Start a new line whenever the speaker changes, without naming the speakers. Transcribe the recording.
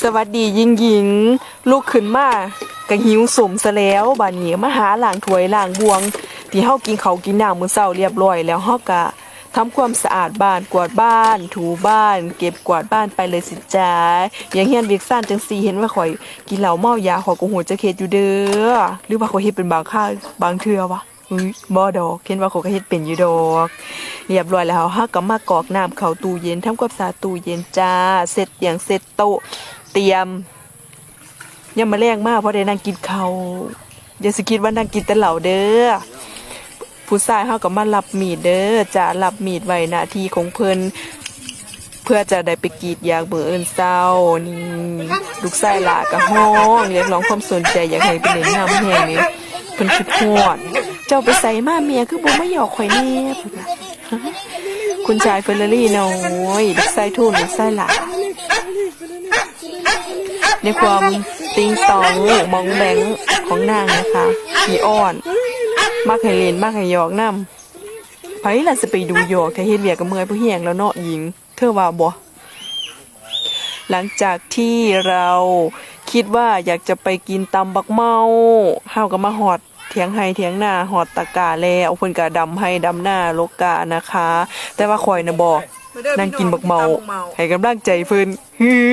สวัสดียิงยิงลูกขึ้นมาก็หิวสมซะแล้วบัดนี้มาหาล้างถ้วยล้างบวง ที่เฮากินเขากินน้ำมื้อเช้าเรียบร้อยแล้วเฮาก็ทำความสะอาดบ้านกวาดบ้าน ถูบ้าน เก็บกวาดบ้านไปเลยสิจ้าอย่างเฮียนเวียกซ่านจังซี่เห็นว่าข่อย กินเหล้าเมายาข่อยก็หัวจะเข็ดอยู่เด้อหรือว่าข่อยเฮ็ดเป็นบางครั้งบางเทื่อวะเฮ้ยบ่ดอกเห็นว่าข่อยก็เฮ็ดเป็นอยู่ดอก เรียบร้อยแล้วเฮาก็มากรอกน้ำเข้าตู้เย็นทำความสะอาดตู้เย็นจ้าเสร็จอย่างเสร็จโต๊ะ เตรียมยังมาแรงมากเพราะได้นั่งกินเขาอย่าสิคิดว่านั่งกินแต่เหล้าเด้อผู้ชายเฮาก็มารับมีดเด้อจ้ารับมีดไว้หน้าที่ของเพิ่นเพื่อจะได้ไปกรีดยางเบื่อเอินเศร้านี่ลูกชายหลาก็ห้องเรียกร้องความสนใจอยากให้ไปเล่นน้ำแห้งนี่เพิ่นคิดฮอดเจ้าไปใส่มาเมียคือบ่มาหยอกข่อยแน่พุ่นน่ะคุณชายเฟอร์รารี่น้อยลูกไส้ทุ่นลูกไส้หลา ในความติงตองมองแบงของนางนะคะขี้อ้อนมากให้เล่นมากให้ยอกน้ำไผล่ะจะไปดูยอกถ้าเฮ็ดเวียกกับเมื่อยผู้เฮียงแล้วเนาะหญิง เธอว่าบ่หลังจากที่เราคิดว่าอยากจะไปกินตำบักเมาเฮาก็มาหอดเถียงไห้เถียงหน้าหอดตะกาแล้วเพิ่นก็ดำให้ดำหน้าลกกานะคะ แต่ว่าข่อยน่ะบ่ นั่งกินบักเมา ให้กำลังใจเพิ่นฮือ